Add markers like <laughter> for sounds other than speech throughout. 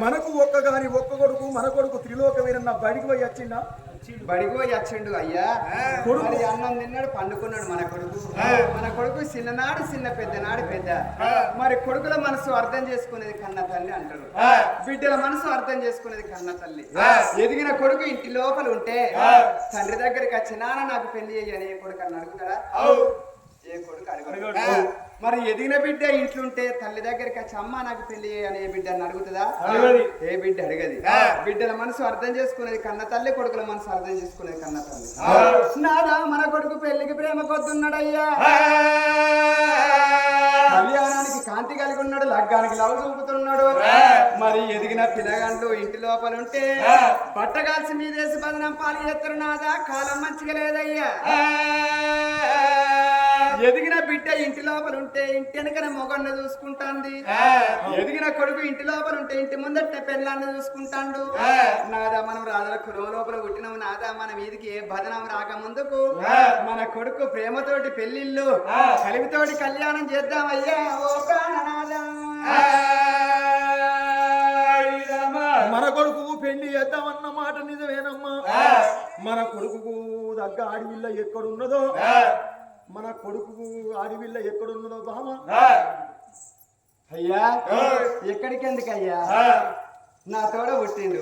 మనకు ఒక్క గాని ఒక్క కొడుకు మన కొడుకు త్రిలోకమైన బడికి పోయి వచ్చిందా బడికి పోయి వచ్చిండు అయ్యా. కొడుకు. అన్నం తిన్నాడు పండుకున్నాడు మన కొడుకు. మన కొడుకు చిన్ననాడు చిన్న పెద్దనాడు పెద్ద. మరి కొడుకుల మనసు అర్థం చేసుకునేది కన్న తల్లి అంటారు. బిడ్డల మనసు అర్థం చేసుకునేది కన్న తల్లి. ఎదిగిన కొడుకు ఇంటి లోపల ఉంటే తండ్రి దగ్గరికి వచ్చి నాన్న నాకు పెళ్ళి ఏ కొడుకు అని అడగడు మరి ఎదిగిన బిడ్డ ఇంట్లుంటే తల్లి దగ్గరికి వచ్చి అమ్మ నాకు పెళ్ళి ఏ బిడ్డ అని అడుగుతుందా? ఏ బిడ్డ అడగది. బిడ్డల మనసు అర్థం చేసుకునేది కన్న తల్లి కొడుకుల మనసు అర్థం చేసుకునేది కన్న తల్లి. నాదా మన కొడుకు పెళ్ళికి ప్రేమ కొద్దున్నాడయ్యా. కళ్యాణానికి కాంతి కలిగి ఉన్నాడు లగ్గానికి లవ్ చూపుతున్నాడు. మరి ఎదిగిన పిల్లగాండ్లు ఇంటి లోపల ఉంటే కాల్చి మీదేసి బదనం పాలు చేస్తారు నాదా? కాలం మంచిగా లేదయ్యా. ఎదిగిన బిడ్డ ఇంటి లోపల ఉంటే ఇంటి వెనకనే మొగన్న చూసుకుంటాంది. ఎదిగిన కొడుకు ఇంటి లోపల ఉంటే ఇంటి ముందట పెళ్ళాన్ని చూసుకుంటాండు. నాదా మనం రాజుల కులం లోపల పుట్టినాము. నాదా మన వీధికి ఏ భజనం రాక ముందుకు మన కొడుకు ప్రేమతోటి పెళ్ళిళ్ళు కలివితోటి కళ్యాణం చేద్దామయ్యా. ఓ ప్రాణనాథా. మన కొడుకు పెళ్ళి చేద్దామన్న మాట నిజమేనమ్మా. మన కొడుకు దగ్గ ఆడివిల్ల ఎక్కడున్నదో మన కొడుకు ఆడివిల్ల ఎక్కడున్నదో బామ అయ్యా ఎక్కడికి ఎందుకు అయ్యా నా తోడ పుట్టిండు.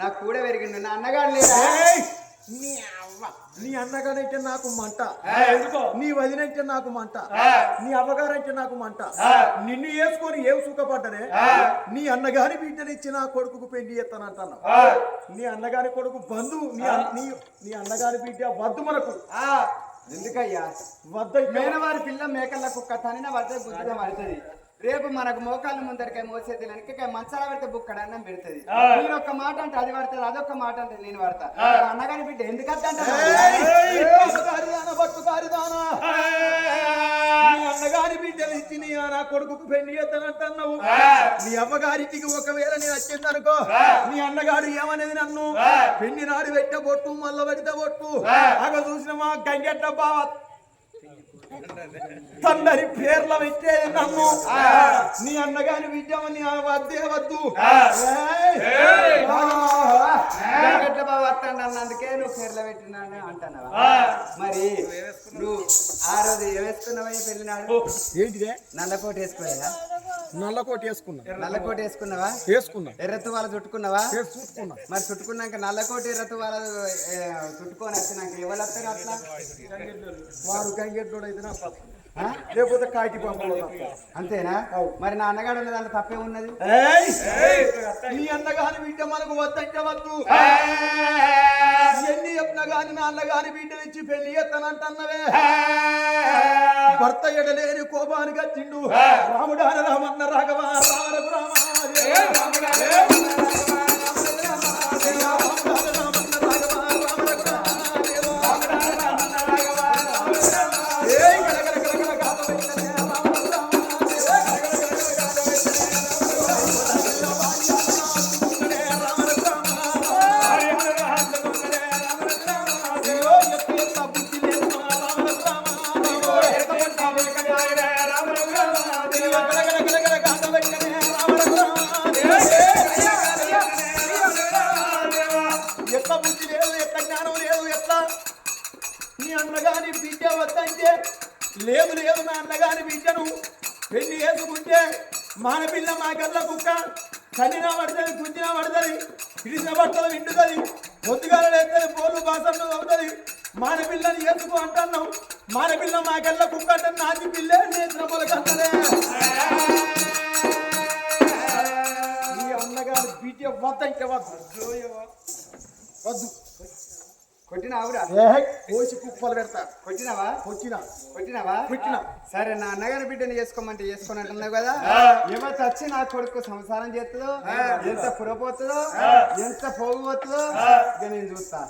నా కూడా పెరిగిండు. నా అన్నగాడు లేదా! నీ అవ్వ. నీ నాకు మంట. నీ వదినంటే నాకు మంట. నీ అవ్వగారంటే నాకు మంట. నిన్ను వేసుకొని ఏం సుఖపడ్డనే? నీ అన్నగారి బిడ్డనిచ్చి నా కొడుకుకు పెళ్ళి చేస్తానంటాను నీ అన్నగారి కొడుకు బంధు నీ నీ నీ అన్నగారి బిడ్డ వద్దు మనకు. ఎందుకయ్యా? వద్ద మేనవారి పిల్ల మేకల కుక్క తనిన పడితే బుద్ధిగా పడుతుంది రేపు మనకు మోకాళ్ళు ముందరికాయ మోసేది వెనక మంచాల పడితే బుక్కడ అన్నం పెడుతుంది. నేను ఒక్క మాట అంటే అది పడుతుంది అదొక్క మాట అంటే నేను పడతా అన్నగారి బిడ్డ ఎందుకు అన్నగారి బిడ్డలు ఇచ్చి నీ కొడుకుకు పెళ్ళి చేస్తానంటున్నావు నీ అమ్మగారింటికి ఒకవేళ నేను వచ్చిందనుకో నీ అన్నగాడు ఏమనేది నన్ను? పెళ్ళి నాడు పెట్టే బొట్టు మల్ల పెడితే బొట్టు. అగ చూసిన మా గంగెట్ట బావ తందరి పేర్ల పెట్టేది నన్ను నీ అన్నగారి విద్యమని వద్దే వద్దు. వస్తాను అన్నందుకే నువ్వు పేర్ల పెట్టినాను అంటున్నావా? మరి నువ్వు ఆ రోజు ఏమేసుకున్నావా పెళ్ళినాడు ఏంటిదే? నల్లకోట వేసుకున్నావా నల్లకోట వేసుకున్నా నల్లకోట వేసుకున్నావా వేసుకున్నా. ఎర్రతు వాళ్ళ చుట్టుకున్నావా చూసుకున్నా. మరి చుట్టుకున్నాక నల్లకోట ఎర్రతు వాళ్ళ చుట్టుకొని వచ్చినాక ఎవరు వస్తారు అట్లా? వారు గంగెట్టోడు అయితే నా? లేకపోతే కాకి పంపలో. అంతేనా? మరి నా అన్నగాడు దాంట్లో తప్పే ఉన్నది! నీ అన్నగాని బిడ్డ మనకు వద్దంటే వద్దు. ఎన్ని చెప్పినా గాని నా అన్నగాని బిడ్డ ఇచ్చి పెళ్ళి ఎత్తనంటన్నవే భర్త ఎడలేని కోపానికి వచ్చిండు రాముడాన రామన్న రాఘవ రామరకు రామ. మానపిల్ల మా కళ్ళ కుక్క కన్నిన పడుతుంది గుంజిన పడుతుంది పిలిచిన బట్టలు వింటుతుంది పొద్దుగాల లేస్తుంది పోలు బాసన్ను అవుతుంది మానపిల్లని వేసుకో అంటున్నాం మానపిల్ల మా కళ్ళ కుక్క అంటే నాటి పిల్లే నేత్ర పొలకంటలే నీ అన్నగారి బిడ్డ వద్దంటే వద్దు. వద్దు. కొట్టినావురా కోసి కుప్పలు పెడతా. కొట్టినావా? వచ్చిన కొట్టినావా? కొట్టినా. సరే నా అన్నగారి బిడ్డని చేసుకోమంటే చేసుకొని అంటున్నావు కదా ఎవరు వచ్చి నా కొడుకు సంసారం చేస్తుందో ఎంత పురపోతుందో ఎంత పోగొతుందో ఇక నేను చూస్తా.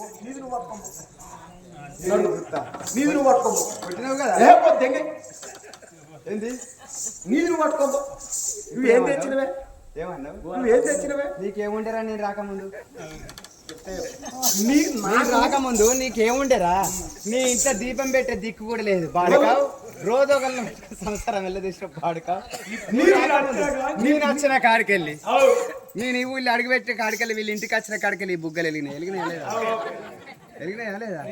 పట్టుకోము నువ్వు పట్టుకోము కొట్టినావు కదా? ఏ పో దెంగ. ఏంది? నువ్వు పట్టుకోము నువ్వు ఏం తెచ్చినవే? ఏమన్నావు? నువ్వు ఏం తెచ్చినవే? నీకేముండేరా నేను రాకముందు? నీ నేను రాకముందు నీకేముండేరా? నీ ఇంట్లో దీపం పెట్టే దిక్కు కూడా లేదు. బాడకావు. రోజు ఒకళ్ళని సంసారం వెళ్ళదీసిన పాడుక నేను వచ్చిన కాడికెళ్ళి. నేను ఈ ఊళ్ళో అడుగుపెట్టే కాడికెళ్ళి వీళ్ళ ఇంటికి వచ్చిన కాడికెళ్ళి ఈ బుగ్గలు వెలిగినాయి. వెలిగినాయా లేదా? వెలిగినాయా లేదా?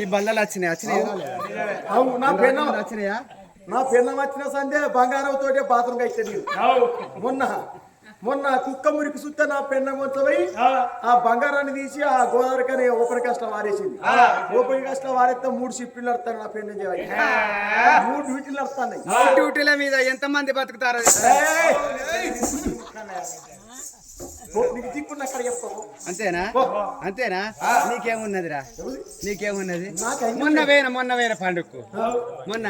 ఈ బల్లలు వచ్చినాయి? వచ్చినాయా లేదా? అవు. నా పెన్నం. వచ్చినాయా? నా పెన్నం వచ్చిన సందే బంగారం తోటే బాత్రూమ్ అయితే మొన్న. మొన్న కుక్క మురికి సుత్తే నా పెన్నం కొంచెమై ఆ. బంగారాన్ని తీసి ఆ గోదావరి కని ఓపెన్ కష్టం వారేసింది. ఓపెన్ కష్టం వారేస్తే మూడు షిప్లు నడుస్తాను నా పెన్నం మూడు డ్యూటీలు నడుస్తాయి డ్యూటీల మీద ఎంత మంది బతుకుతారో నీకు దిక్కున్న అక్కడ చెప్తావు. అంతేనా? అంతేనా? నీకేమున్నదిరా? నీకేమున్నది? మొన్న వేన మొన్న వేన పండుగకు. మొన్న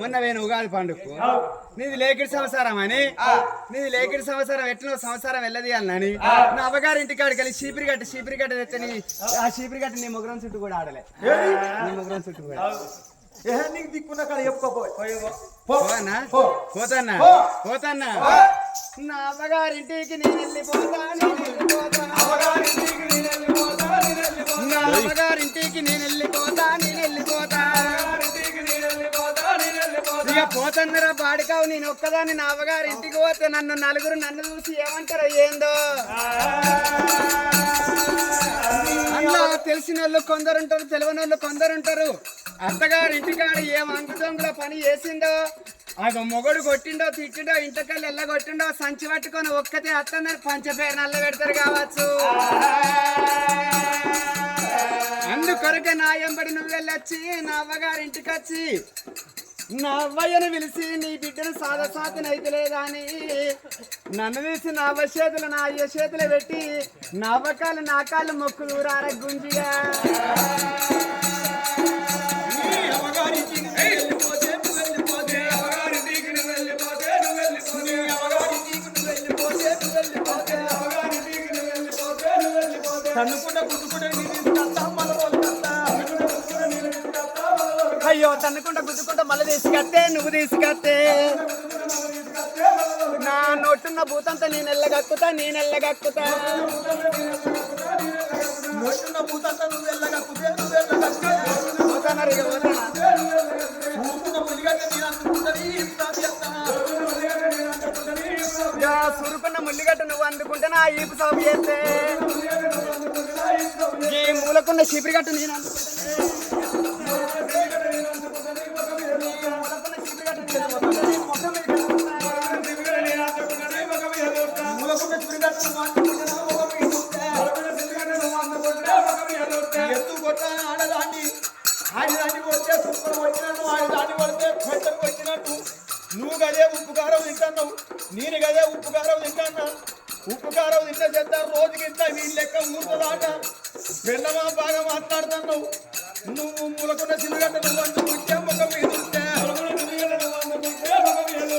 మొన్న వేన ఉగాది పండుగకు. నీది లేకిడి సంవత్సరం అని. నీది లేకిడి సంవత్సరం ఎట్లా సంవత్సరం వెళ్ళది అని. నా అవ్వగారి ఇంటి కాడికి వెళ్ళి చీపిరి గట్ట చీపిరి గట్ట తెచ్చ నీ ఆ చీపిరి గట్ట నీ ముగ్గురం చుట్టూ కూడా ఆడలే. నీ ముగ్గురం చుట్టూ కూడా. ఏ నీకు దిక్కున్న. పోతానా? నా అవ్వగారింటికి నేను వెళ్ళిపోతా నేను వెళ్ళిపోతా నా అమ్మగారింటికి నేను వెళ్ళిపోతా నేను వెళ్ళిపోతా. ఇక పోతుందిరా బాడికావు నేను ఒక్కదాన్ని నా అవ్వగారింటికి పోతే నన్ను నలుగురు నన్ను చూసి ఏమంటారో ఏందో. అందులో తెలిసిన వాళ్ళు కొందరు ఉంటారు తెలియని వాళ్ళు కొందరు ఉంటారు అత్తగారు ఇంటికాడ ఏం అంకుదొంగల పని చేసిండో అది మొగడు కొట్టిండో తిట్టిండో ఇంటికెళ్ళి ఎల్ల కొట్టిండో సంచి పట్టుకొని ఒక్కతే అత్తన్నారు పంచపేరు నల్ల పెడతారు కావచ్చు. అందుకొరకే నా ఎంబడి నువ్వు వెళ్ళొచ్చి నా అవ్వగారి ఇంటికి వచ్చి నా అవ్వయ్యను పిలిచి నీ బిడ్డను సాధసాతిని అయితే లేదా అని నన్ను తీసి నా అవ్వ చేతులు నా అయ్య చేతులు పెట్టి నా అవ్వకాలు నా కాళ్ళు మొక్కులు రార గుంజిగా. తన్నుకుంటా గుద్దుకుంటా. అయ్యో తన్నుకుంటా గుద్దుకుంటా మళ్ళీ తీసుకత్తే నువ్వు తీసుకత్తే నా నోటున్న భూతంతా నేను ఎల్లగక్కుతా నేను ఎల్లగక్కుతా నోటున్న భూతంతా నువ్వు కుదే, నువ్వు. పోతానరు ఇక పోతానా ఊరుకున్న నేను. ఇక సురుకున్న ముల్లిగట్ట నువ్వు అందుకుంటే నా ఈపు సాగు చేస్తే అందుకుంటా, ఒక మీద నేను ఎత్తు కొట్ట ఆడదాన్ని ఆడదాన్ని కొడితే కుక్కలు వచ్చినట్టు ఆడదాన్ని కొడితే పెద్దలు వచ్చినట్టు నువ్వు గదే ఉప్పు కారం తింటున్నావు. నేను గదే ఉప్పు కారం తింటున్నా ఉప్పు కారం తింటే చేత రోజుకి ఇంత వీళ్ళ లెక్క పిల్లమా బాగా మాట్లాడుతున్నావు. నువ్వు మూలకున్న చిరుగడ్డ నువ్వు అందుకుంటే ముఖం మీద ఉంటే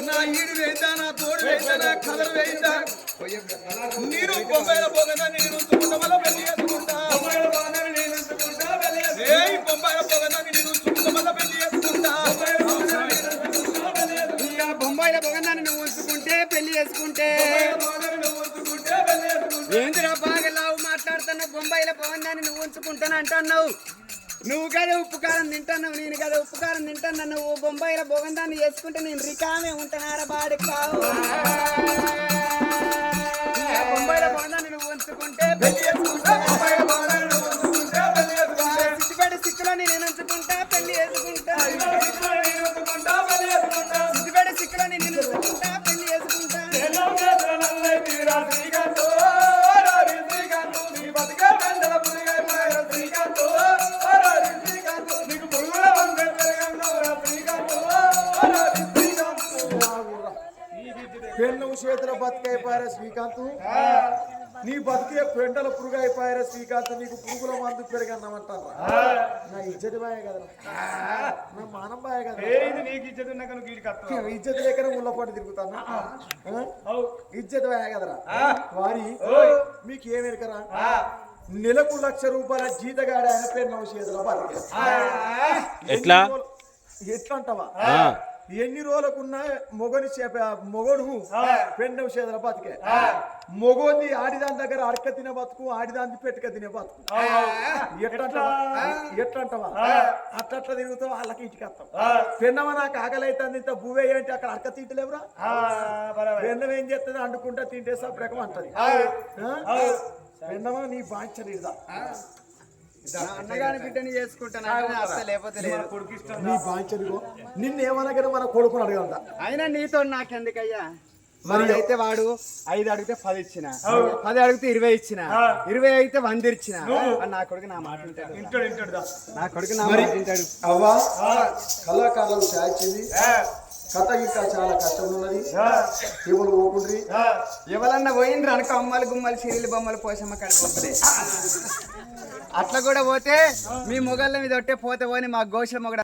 నా ఈడు వేద్దా నా తోడు వేద్దా నా కలర్ వేద్దా నేను బొంబాయిలో పోగదా నేను ఉంచుకుంటా మళ్ళీ పొగన్నాన్ని అన్నావు నువ్వు కదా ఉప్పు కారం తింటున్నావు నేను కదా ఉప్పు కారం తింటున్నా నువ్వు బొంబాయిల బొగందాన్ని చేసుకుంటే నేను రికామే ఉంటానారా బాడి కావు ఇక బొంబాయిలో నువ్వు ఉంచుకుంటే పెళ్ళి చేసుకుంటా బొంబాయిలో నువ్వు పెళ్ళి చేసుకుంటా సిక్కులో నేను ఉంచుకుంటా పెళ్ళి చేసుకుంటా. సిద్దిపేట సిక్కులో నేను ఉంచుకుంటా పెళ్ళి చేసుకుంటా. బతికైపోయారా శ్రీకాంత్. నీ బతికే పెంటల పురుగు అయిపోయారా శ్రీకాంత్. నీకు పురుగుల మందు పెరిగన్నామంటారా? నా ఇజ్జతి బాయే కదరా. నా మానం బాయే కదా. ఇజ్జత్ <laughs> లేకనే ముళ్ళపాటు తిరుగుతానా? ఇజ్జత్ బాయే కదరా. వారి మీకు ఏమెరకరా నెలకు లక్ష రూపాయల జీతగాడ ఆయన చేతుల బతికే ఎట్లా? ఎట్లా అంటావా. ఎన్ని రోజులకున్న మొగని చేప మొగడు పెండవ చేదల బతికే. మొగోంది ఆడిదాని దగ్గర అడక తినే బతుకు ఆడిదాన్ని పెట్టుక తినే బతుకు. ఎట్లంటావా? ఎట్లంటావా? అట్లట్లా తిరుగుతావు? వాళ్ళకి ఇంటికి వస్తాం పెన్నమ నాకు ఆకలి అవుతుంది ఇంత భూవే ఏంటి? అక్కడ అడక తింటలేవురా? పెన్నం ఏం చేస్తుంది అండుకుంటా తింటే సప్రకం అంటది. పెన్నమా నీ బాంచని ఇదా నా అన్నగారి బిడ్డని చేసుకుంటాను లేకపోతే లేదు. నీ బాంచనిగో నిన్నేమనగానే మన కొడుకుని అడగందా అయినా నీతో నాకెందుకయ్యా? మరి అయితే వాడు ఐదు అడిగితే పది ఇచ్చిన పది అడిగితే ఇరవై ఇచ్చిన ఇరవై అయితే వంద ఇచ్చిన. నా కొడుకు నా మాట వింటాడు. నా కొడుకు నా మాట వింటాడు. అవ్వా కళాకాలం చాచింది కథ ఇంకా చాలా కష్టం ఉన్నది ఎవరు పోకుండ్రి? ఎవరన్నా పోయిండ్రు అనుకో అమ్మలు గుమ్మలు సిరిలు బొమ్మలు పోసమ్మ కడిపోతుంది అట్లా కూడా పోతే మీ మొగళ్ళ మీద ఒట్టే పోతే పోని మా గోష మొగడ